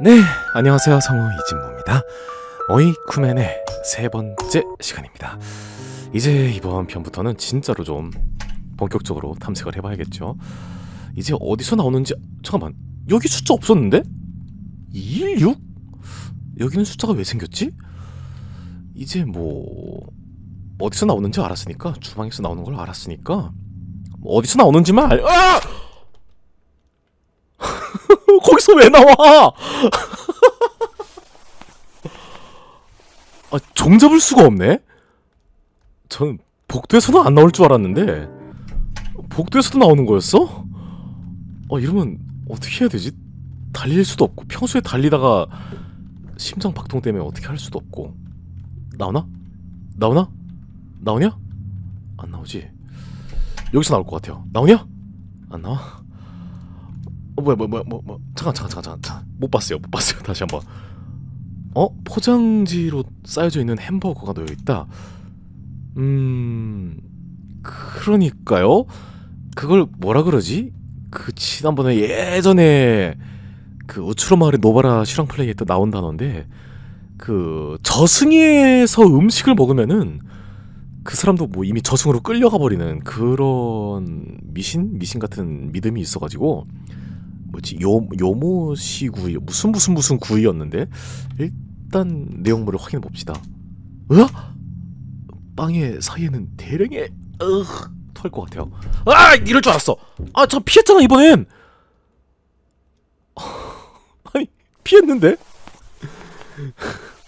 네, 안녕하세요. 성우 이진모입니다. 어이쿠맨의 세 번째 시간입니다. 이제 이번 편부터는 진짜로 좀 본격적으로 탐색을 해봐야겠죠. 이제 어디서 나오는지 잠깐만 여기 숫자 없었는데? 216? 여기는 숫자가 왜 생겼지? 이제 뭐 어디서 나오는지 알았으니까 주방에서 나오는 걸 알았으니까 뭐 어디서 나오는지만 알... 아! 거기서 왜 나와? 아, 종 잡을 수가 없네. 전 복도에서는 안 나올 줄 알았는데 복도에서도 나오는 거였어? 어 이러면 어떻게 해야 되지? 달릴 수도 없고 평소에 달리다가 심장 박동 때문에 어떻게 할 수도 없고 나오나? 나오나? 나오냐? 안 나오지. 여기서 나올 것 같아요. 나오냐? 안 나와? 어 뭐야 뭐야 뭐야 뭐, 뭐 잠깐 잠깐 잠깐 잠깐. 못 봤어요 못 봤어요. 다시 한번. 어? 포장지로 쌓여져 있는 햄버거가 놓여 있다? 음 그러니까요. 그걸 뭐라 그러지? 그 지난번에 예전에 그 우츠로 마을의 노바라 실황 플레이에 또 나온 단어인데 그 저승에서 음식을 먹으면은 그 사람도 뭐 이미 저승으로 끌려가 버리는 그런 미신? 미신 같은 믿음이 있어가지고 뭐지 요 요모시 구이 무슨 무슨 무슨 구이였는데 일단 내용물을 확인해 봅시다. 으아 빵의 사이에는 대량의 털것 같아요. 아 이럴 줄 알았어. 아저 피했잖아 이번엔. 아니 피했는데.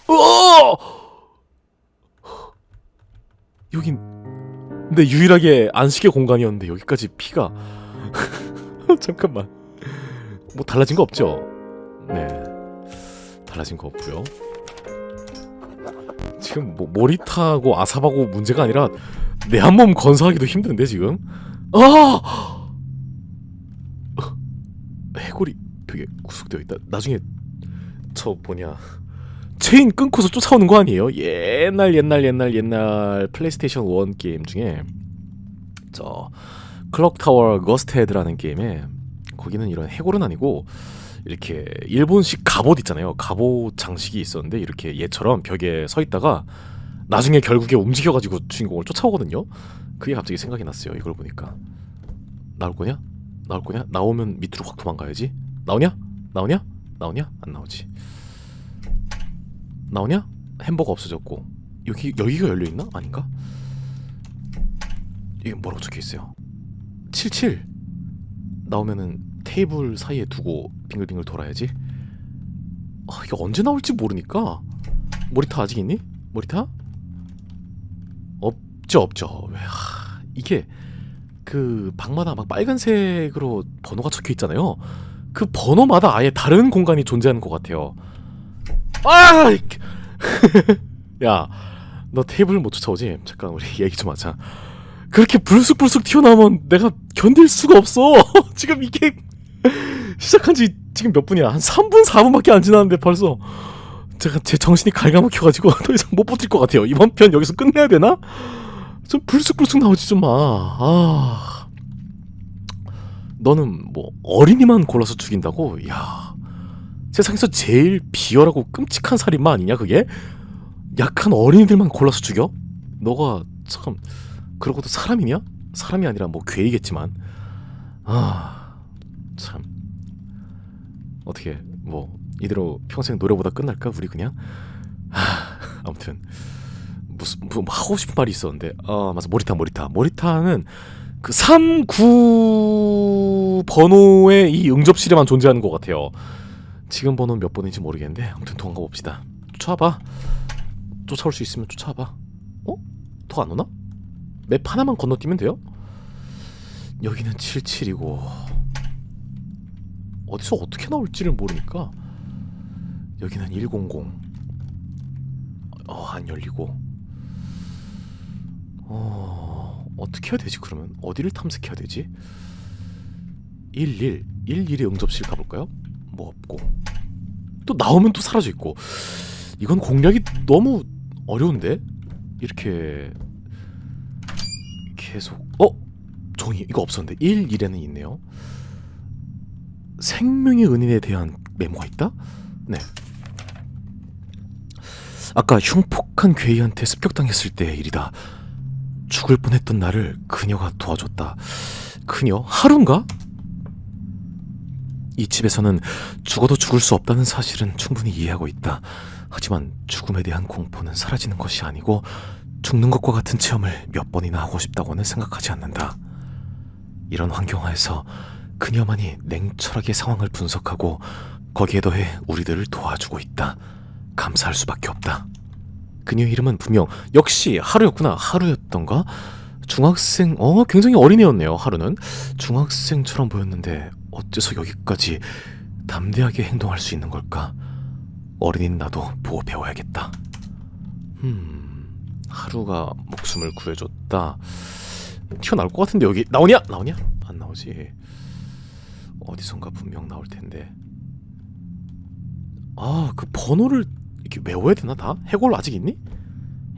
어 여긴 근데 유일하게 안식의 공간이었는데 여기까지 피가 잠깐만. 뭐 달라진 거 없죠? 네. 달라진 거 없고요. 지금 뭐 모리타하고 아삽하고 문제가 아니라 내 한 몸 건사하기도 힘든데 지금? 아! 해골이 되게 구속되어 있다. 나중에 저 뭐냐 체인 끊고서 쫓아오는 거 아니에요? 옛날 옛날 옛날 옛날 플레이스테이션 1 게임 중에 저 클럭타워 거스트 헤드라는 게임에 거기는 이런 해골은 아니고 이렇게 일본식 갑옷 있잖아요. 갑옷 장식이 있었는데 이렇게 얘처럼 벽에 서 있다가 나중에 결국에 움직여가지고 주인공을 쫓아오거든요. 그게 갑자기 생각이 났어요. 이걸 보니까 나올 거냐? 나올 거냐? 나오면 밑으로 확 도망가야지. 나오냐? 나오냐? 나오냐? 안 나오지. 나오냐? 햄버거 없어졌고 여기 여기가 열려 있나? 아닌가? 이게 뭐라고 적혀 있어요? 77 나오면은 테이블 사이에 두고 빙글빙글 돌아야지. 아, 이게 언제 나올지 모르니까. 모리타 아직 있니? 모리타? 없죠, 없죠. 왜, 하, 이게 그 방마다 막 빨간색으로 번호가 적혀 있잖아요. 그 번호마다 아예 다른 공간이 존재하는 것 같아요. 아! 이렇게. 야, 너 테이블 못 쫓아오지? 잠깐 우리 얘기 좀 하자. 그렇게 불쑥불쑥 튀어나오면 내가 견딜 수가 없어. 지금 이게 시작한 지 지금 몇 분이야? 한 3분, 4분밖에 안 지났는데 벌써 제가 제 정신이 갉아먹혀가지고 더 이상 못 버틸 것 같아요. 이번 편 여기서 끝내야 되나? 좀 불쑥불쑥 나오지 좀 마. 아, 너는 뭐 어린이만 골라서 죽인다고? 야, 세상에서 제일 비열하고 끔찍한 살인마 아니냐 그게? 약한 어린이들만 골라서 죽여? 너가 참 그러고도 사람이냐? 사람이 아니라 뭐 괴이겠지만. 아 참. 어떻게 뭐 이대로 평생 노래보다 끝날까 우리 그냥? 아, 아무튼 무슨 뭐 하고 싶은 말이 있었는데. 아 맞아. 모리타 모리타. 모리타는 그 39 번호의 이 응접실에만 존재하는 것 같아요. 지금 번호는 몇 번인지 모르겠는데 아무튼 도망가 봅시다. 쫓아봐. 쫓아올 수 있으면 쫓아봐. 어? 더 안 오나? 맵 하나만 건너뛰면 돼요? 여기는 77이고 어디서 어떻게 나올지를 모르니까 여기는 100 어, 안 열리고. 어, 어떻게 해야 되지 그러면? 어디를 탐색해야 되지? 11 11의 응접실 가볼까요? 뭐 없고. 또 나오면 또 사라져 있고. 이건 공략이 너무 어려운데? 이렇게 계속 어 종이 이거 없었는데 1 1에는 있네요. 생명의 은인에 대한 메모가 있다? 네. 아까 흉폭한 괴이한테 습격당했을 때의 일이다. 죽을 뻔했던 나를 그녀가 도와줬다. 그녀? 하루인가? 이 집에서는 죽어도 죽을 수 없다는 사실은 충분히 이해하고 있다. 하지만 죽음에 대한 공포는 사라지는 것이 아니고 죽는 것과 같은 체험을 몇 번이나 하고 싶다고는 생각하지 않는다. 이런 환경하에서 그녀만이 냉철하게 상황을 분석하고 거기에 더해 우리들을 도와주고 있다. 감사할 수밖에 없다. 그녀 이름은 분명 역시 하루였구나. 하루였던가? 중학생, 어, 굉장히 어린애였네요. 하루는 중학생처럼 보였는데 어째서 여기까지 담대하게 행동할 수 있는 걸까? 어린인 나도 보고 배워야겠다. 음, 하루가 목숨을 구해줬다. 튀어나올 것 같은데 여기 나오냐? 나오냐? 안 나오지. 어디선가 분명 나올 텐데. 아, 그 번호를 이렇게 외워야 되나 다? 해골 아직 있니?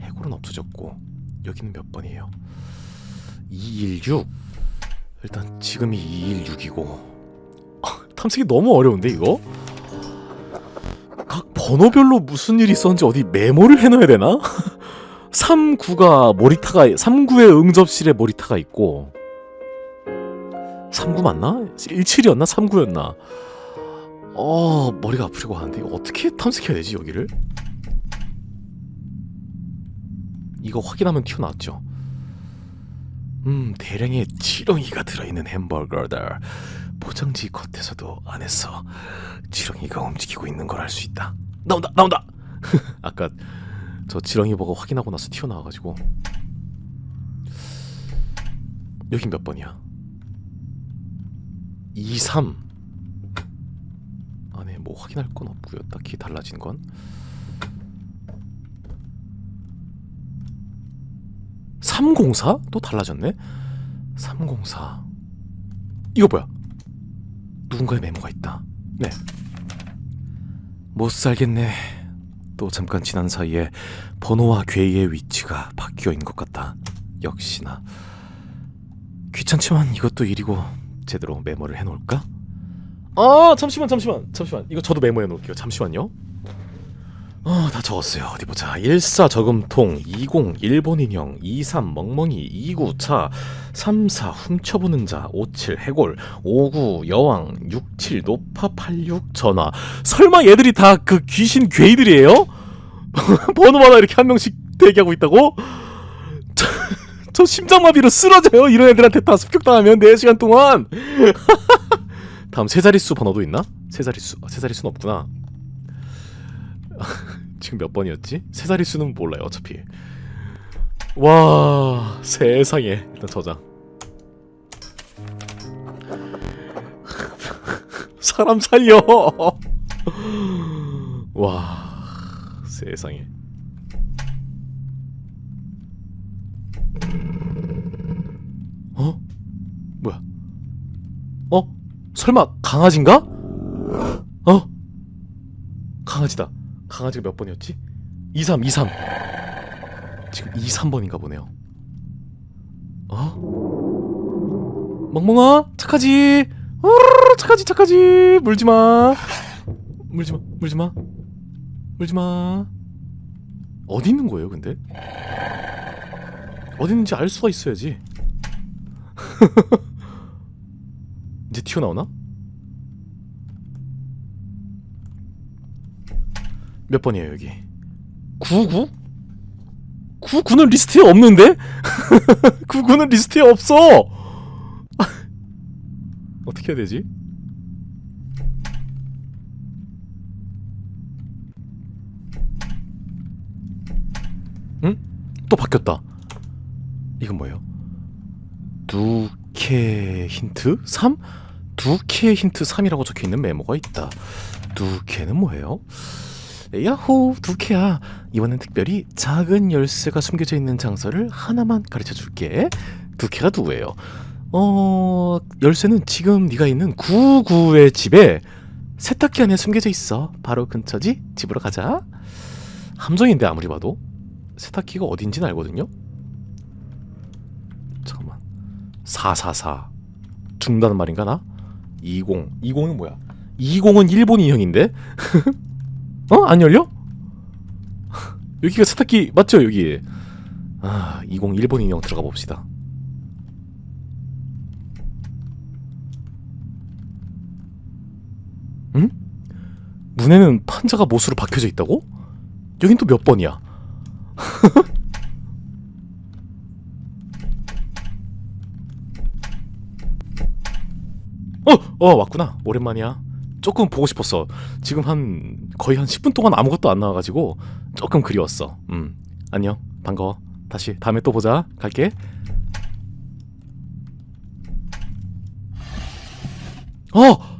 해골은 없어졌고 여기는 몇 번이에요? 216. 일단 지금이 216이고. 아, 탐색이 너무 어려운데 이거? 각 번호별로 무슨 일이 있었는지 어디 메모를 해놔야 되나? 39가 모리타가 39의 응접실에 모리타가 있고 39 맞나? 17이었나? 39였나? 어 머리가 아프려고 하는데 어떻게 탐색해야 되지 여기를? 이거 확인하면 튀어나왔죠 음 대량의 지렁이가 들어있는 햄버거다 포장지 겉에서도 안에서 지렁이가 움직이고 있는 걸 알 수 있다 나온다 나온다 아까 저 지렁이 버거 확인하고 나서 튀어나와가지고. 여긴 몇 번이야? 23 안에 뭐 확인할 건 없고요. 딱히 달라진 건. 304? 또 달라졌네? 304 이거 뭐야? 누군가의 메모가 있다. 네. 못 살겠네 또 잠깐 지난 사이에 번호와 괴이의 위치가 바뀌어인 것 같다. 역시나 귀찮지만 이것도 일이고 제대로 메모를 해놓을까? 아 잠시만 잠시만 잠시만 이거 저도 메모해 놓을게요. 잠시만요. 어 다 적었어요. 어디 보자. 14 저금통, 20 일본 인형, 23 멍멍이, 29 차, 34 훔쳐보는 자, 57 해골, 59 여왕, 67 노파 86 전화. 설마 얘들이 다 그 귀신 괴이들이에요? 번호마다 이렇게 한 명씩 대기하고 있다고? 저, 저 심장마비로 쓰러져요. 이런 애들한테 다 습격당하면 4시간 동안. 다음 세 자릿수 번호도 있나? 세 자릿수. 아, 세 자릿수는 없구나. 지금 몇 번이었지? 세 자릿수는 몰라요. 어차피. 와, 세상에. 일단 저장. 사람 살려. 와, 세상에. 어? 뭐야? 어? 설마 강아지인가? 어? 강아지다. 강아지가 몇 번이었지? 23, 23. 지금 23번인가 보네요. 어? 멍멍아, 착하지? 우르르 착하지, 착하지. 물지 마. 물지 마, 물지 마. 물지 마. 어디 있는 거예요, 근데? 어디 있는지 알 수가 있어야지. 이제 튀어나오나? 몇 번이에요 여기 99? 99는 리스트에 없는데? 99는 리스트에 없어 어떻게 해야 되지? 응? 또 바뀌었다 이건 뭐예요? 두캐 힌트 3? 두캐 힌트 3이라고 적혀있는 메모가 있다 두캐는 뭐예요? 야호 두캐야 이번엔 특별히 작은 열쇠가 숨겨져 있는 장소를 하나만 가르쳐 줄게 두캐가 누구예요? 어 열쇠는 지금 네가 있는 구구의 집에 세탁기 안에 숨겨져 있어 바로 근처지? 집으로 가자 함정인데 아무리 봐도 세탁기가 어딘지는 알거든요 잠깐만 444 죽는다는 말인가 나? 20 20은 뭐야? 20은 일본 인형인데? 어? 안 열려? 여기가 세탁기 맞죠 여기? 아, 20 일본 인형 들어가 봅시다. 응? 문에는 판자가 못으로 박혀져 있다고? 여긴 또 몇 번이야? 어, 어 왔구나. 오랜만이야. 조금 보고 싶었어. 지금 한 거의 한 10분 동안 아무것도 안 나와가지고 조금 그리웠어. 음, 안녕, 반가워. 다시 다음에 또 보자. 갈게. 어,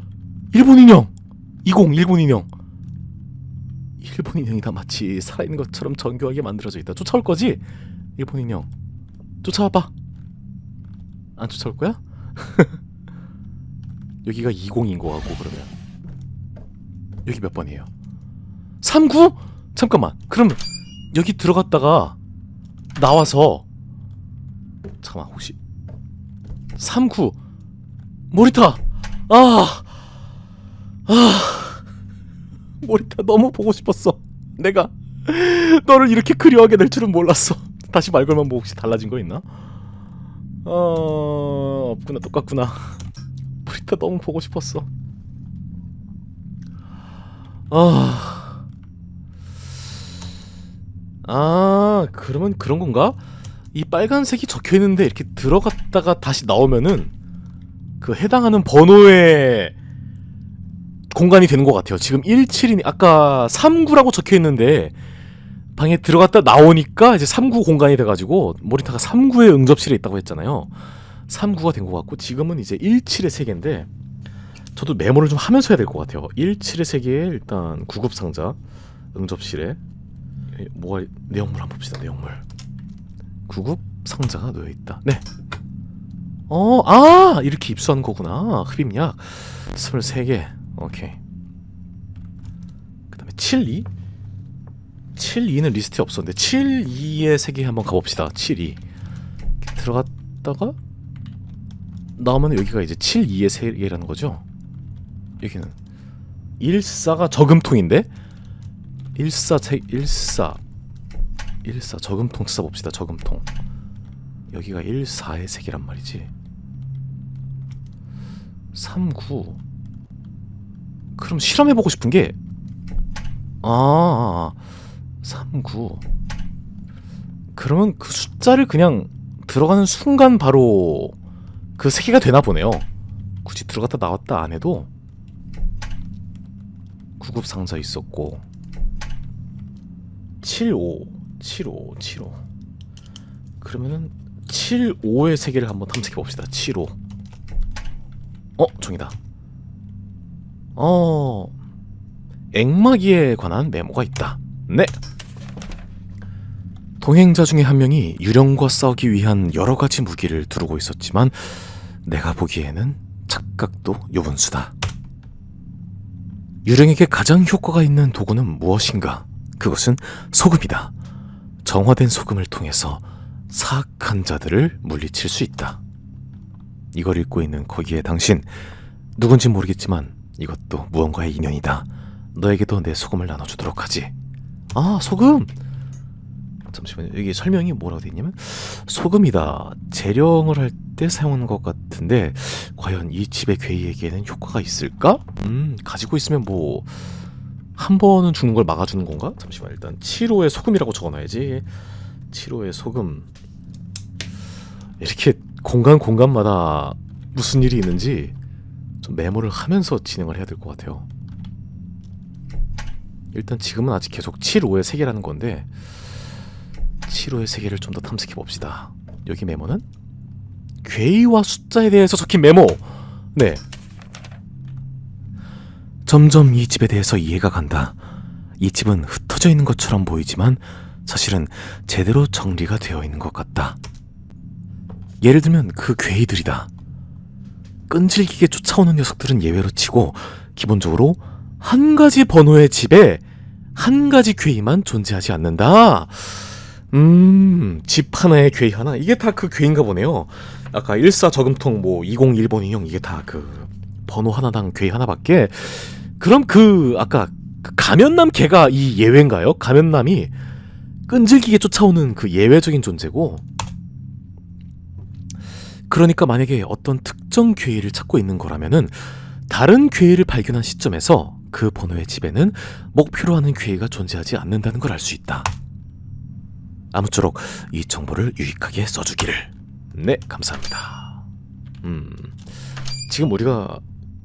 일본 인형. 20 일본 인형. 일본 인형이다 마치 살아있는 것처럼 정교하게 만들어져 있다. 쫓아올 거지? 일본 인형. 쫓아와봐. 안 쫓아올 거야? 여기가 20인 거 같고 그러면 여기 몇 번이에요? 39? 잠깐만. 그럼 여기 들어갔다가 나와서 잠깐만 혹시 39 모리타! 아! 아, 모리타 너무 보고 싶었어. 내가 너를 이렇게 그리워하게 될 줄은 몰랐어. 다시 말 걸면 뭐 혹시 달라진 거 있나? 어 없구나. 똑같구나. 모리타 너무 보고 싶었어. 아, 아 그러면 그런 건가? 이 빨간색이 적혀 있는데 이렇게 들어갔다가 다시 나오면은 그 해당하는 번호의 공간이 되는 것 같아요. 지금 17이 아까 39라고 적혀 있는데 방에 들어갔다 나오니까 이제 39 공간이 돼가지고 모리타가 39의 응접실에 있다고 했잖아요. 39가 된 것 같고 지금은 이제 17의 세계인데 저도 메모를 좀 하면서 해야 될 것 같아요. 17의 세계에 일단 구급 상자 응접실에 에, 뭐가 내용물 한번 봅시다. 내용물 구급 상자가 놓여 있다. 네. 어, 아 이렇게 입수하는 거구나. 흡입약 23개. 오케이. 그 다음에 72. 72는 리스트에 없었는데 72의 세계 한번 가봅시다. 72 들어갔다가 나오면 여기가 이제 72의 세계라는 거죠. 여기는. 14가 저금통인데? 14 세, 14 14 저금통 찾아봅시다. 저금통. 여기가 14의 세계란 말이지. 39 그럼 실험해 보고 싶은 게? 아, 39 그러면 그 숫자를 그냥 들어가는 순간 바로 그세 개가 되나 보네요. 굳이 들어갔다 나왔다 안 해도 구급 상자 있었고 75 75 75 그러면은 75의 세계를 한번 탐색해 봅시다. 75 어, 종이다. 어, 앵마기에 관한 메모가 있다. 네. 동행자 중에 한 명이 유령과 싸우기 위한 여러 가지 무기를 두르고 있었지만 내가 보기에는 착각도 요분수다. 유령에게 가장 효과가 있는 도구는 무엇인가? 그것은 소금이다. 정화된 소금을 통해서 사악한 자들을 물리칠 수 있다. 이걸 읽고 있는 거기에 당신 누군지 모르겠지만 이것도 무언가의 인연이다. 너에게도 내 소금을 나눠주도록 하지. 아 소금. 잠시만요. 여기 설명이 뭐라고 돼 있냐면 소금이다. 재령을 할 때 사용하는 것 같은데 과연 이 집의 괴이에게는 효과가 있을까? 음 가지고 있으면 뭐 한 번은 죽는 걸 막아주는 건가? 잠시만 일단 7호의 소금이라고 적어놔야지. 7호의 소금. 이렇게 공간 공간마다 무슨 일이 있는지 좀 메모를 하면서 진행을 해야 될 것 같아요. 일단 지금은 아직 계속 7호의 세계라는 건데 7호의 세계를 좀 더 탐색해 봅시다. 여기 메모는 괴이와 숫자에 대해서 적힌 메모. 네. 점점 이 집에 대해서 이해가 간다. 이 집은 흩어져 있는 것처럼 보이지만 사실은 제대로 정리가 되어 있는 것 같다. 예를 들면 그 괴이들이다. 끈질기게 쫓아오는 녀석들은 예외로 치고 기본적으로 한 가지 번호의 집에 한 가지 괴이만 존재하지 않는다. 음, 집 하나에 괴이 하나. 이게 다 그 괴인가 보네요. 아까 14 저금통 뭐 201번 인형 이게 다 그 번호 하나당 괴이 하나밖에. 그럼 그 아까 그 가면남 개가 이 예외인가요? 가면남이 끈질기게 쫓아오는 그 예외적인 존재고 그러니까 만약에 어떤 특정 괴이를 찾고 있는 거라면은 다른 괴이를 발견한 시점에서 그 번호의 집에는 목표로 하는 괴이가 존재하지 않는다는 걸 알 수 있다. 아무쪼록 이 정보를 유익하게 써주기를. 네, 감사합니다. 음, 지금 우리가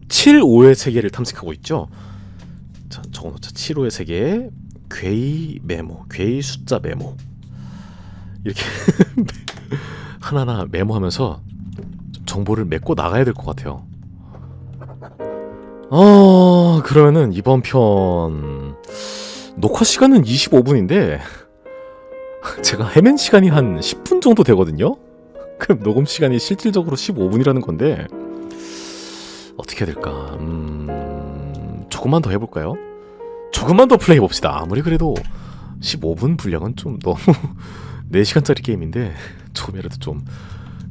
7, 5의 세계를 탐색하고 있죠. 자, 적어놓자. 7, 5의 세계, 괴이 메모, 괴이 숫자 메모. 이렇게 하나하나 메모하면서 좀 정보를 맺고 나가야 될 것 같아요. 어, 그러면은 이번 편 녹화 시간은 25분인데 제가 헤맨 시간이 한 10분 정도 되거든요. 그럼 녹음 시간이 실질적으로 15분이라는 건데 어떻게 해야 될까? 음, 조금만 더 해볼까요? 조금만 더 플레이 봅시다. 아무리 그래도 15분 분량은 좀 너무 4시간짜리 게임인데 조금이라도 좀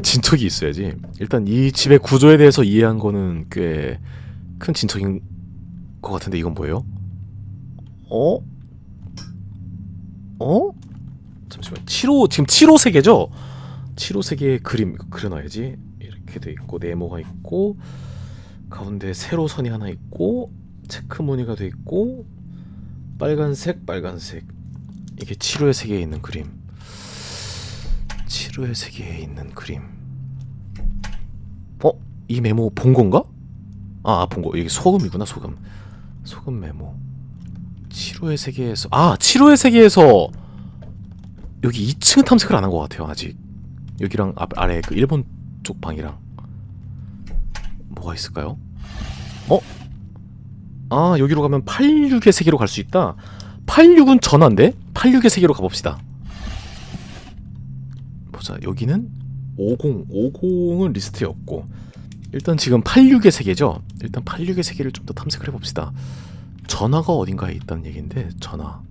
진척이 있어야지. 일단 이 집의 구조에 대해서 이해한 거는 꽤 큰 진척인 것 같은데 이건 뭐예요? 어? 어? 잠시만 7호 지금 7호 세계죠? 7호 세계의 그림 그려놔야지 이렇게 돼 있고 네모가 있고 가운데 세로 선이 하나 있고 체크 무늬가 돼 있고 빨간색 빨간색 이게 7호의 세계에 있는 그림 7호의 세계에 있는 그림 어? 이 메모 본 건가? 아, 본 거. 여기 소금이구나, 소금. 소금 메모. 7호의 세계에서 아, 7호의 세계에서 여기 2층 탐색을 안 한 것 같아요, 아직. 여기랑 앞 아래 그 일본 쪽 방이랑 뭐가 있을까요? 어? 아, 여기로 가면 86의 세계로 갈 수 있다. 86은 전화인데 86의 세계로 가봅시다. 보자, 여기는 50, 50은 리스트에 없고 일단 지금 86의 세계죠. 일단 86의 세계를 좀 더 탐색을 해봅시다. 전화가 어딘가에 있다는 얘기인데 전화.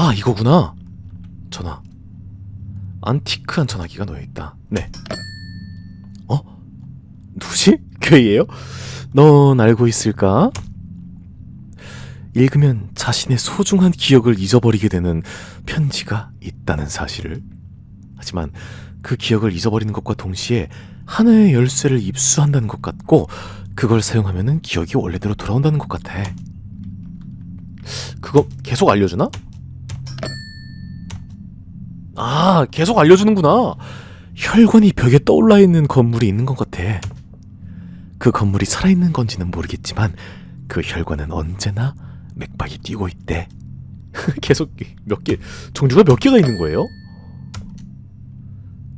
아 이거구나. 전화. 안티크한 전화기가 놓여 있다. 네. 어? 누구지? 괴이에요? 넌 알고 있을까? 읽으면 자신의 소중한 기억을 잊어버리게 되는 편지가 있다는 사실을. 하지만 그 기억을 잊어버리는 것과 동시에 하나의 열쇠를 입수한다는 것 같고 그걸 사용하면은 기억이 원래대로 돌아온다는 것 같아. 그거 계속 알려주나? 아, 계속 알려주는구나. 혈관이 벽에 떠올라 있는 건물이 있는 것 같아. 그 건물이 살아있는 건지는 모르겠지만 그 혈관은 언제나 맥박이 뛰고 있대. 계속 몇 개, 종류가 몇 개가 있는 거예요?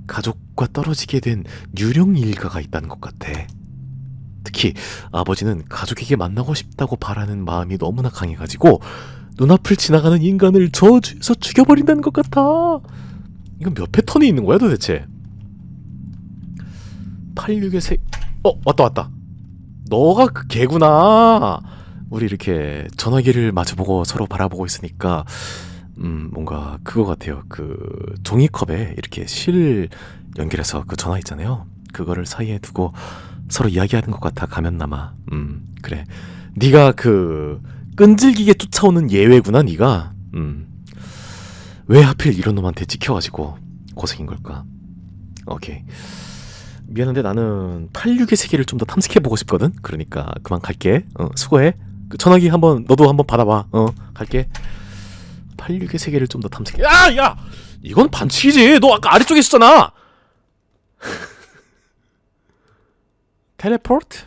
가족과 떨어지게 된 유령 일가가 있다는 것 같아. 특히 아버지는 가족에게 만나고 싶다고 바라는 마음이 너무나 강해가지고 눈앞을 지나가는 인간을 저주해서 죽여버린다는 것 같아. 이건 몇 패턴이 있는 거야 도대체? 86의 세... 어 왔다 왔다. 너가 그 개구나. 우리 이렇게 전화기를 마주보고 서로 바라보고 있으니까 음 뭔가 그거 같아요. 그 종이컵에 이렇게 실 연결해서 그 전화 있잖아요. 그거를 사이에 두고 서로 이야기하는 것 같아 가면남아. 음 그래. 네가 그 끈질기게 쫓아오는 예외구나 네가. 음 왜 하필 이런 놈한테 찍혀가지고 고생인 걸까? 오케이. 미안한데 나는 86의 세계를 좀 더 탐색해 보고 싶거든. 그러니까 그만 갈게. 어, 수고해. 그 전화기 한번 너도 한번 받아봐. 어, 갈게. 86의 세계를 좀 더 탐색해. 야, 야, 이건 반칙이지. 너 아까 아래쪽에 있었잖아. 텔레포트?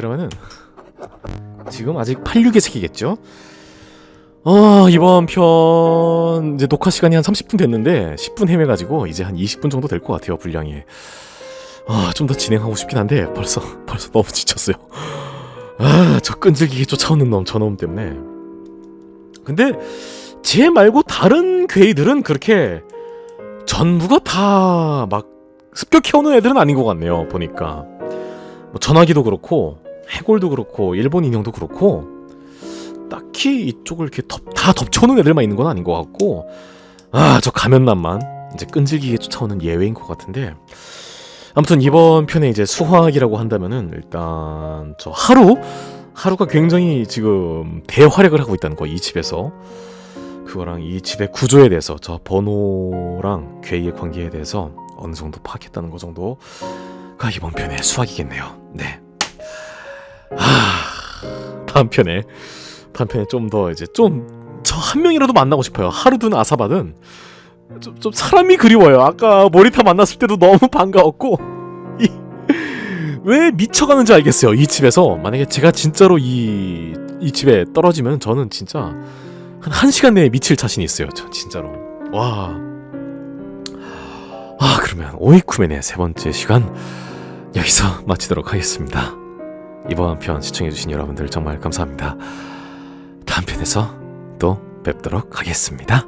그러면은 지금 아직 86의 세계겠죠? 어, 이번 편 이제 녹화 시간이 한 30분 됐는데 10분 헤매가지고 이제 한 20분 정도 될 것 같아요 분량이. 아, 좀 더 진행하고 싶긴 한데 벌써 벌써 너무 지쳤어요. 아, 저 끈질기게 쫓아오는 놈, 저놈 때문에. 근데 쟤 말고 다른 괴이들은 그렇게 전부가 다 막 습격해오는 애들은 아닌 것 같네요. 보니까 뭐 전화기도 그렇고 해골도 그렇고 일본 인형도 그렇고 딱히 이쪽을 이렇게 덮, 다 덮쳐놓은 애들만 있는 건 아닌 것 같고 아 저 가면남만 이제 끈질기게 쫓아오는 예외인 것 같은데 아무튼 이번 편에 이제 수학이라고 한다면은 일단 저 하루 하루가 굉장히 지금 대활약을 하고 있다는 거 이 집에서 그거랑 이 집의 구조에 대해서 저 번호랑 괴이의 관계에 대해서 어느 정도 파악했다는 거 정도가 이번 편의 수학이겠네요. 네. 아 다음 편에 다음 편에 좀 더 이제 좀 저 한 명이라도 만나고 싶어요. 하루든 아사바든 좀, 좀 사람이 그리워요. 아까 모리타 만났을 때도 너무 반가웠고 이, 왜 미쳐가는지 알겠어요. 이 집에서 만약에 제가 진짜로 이, 이 집에 떨어지면 저는 진짜 한 1시간 내에 미칠 자신이 있어요. 저 진짜로. 와. 아, 그러면 오이쿠멘의 세 번째 시간 여기서 마치도록 하겠습니다. 이번 편 시청해주신 여러분들 정말 감사합니다. 다음 편에서 또 뵙도록 하겠습니다.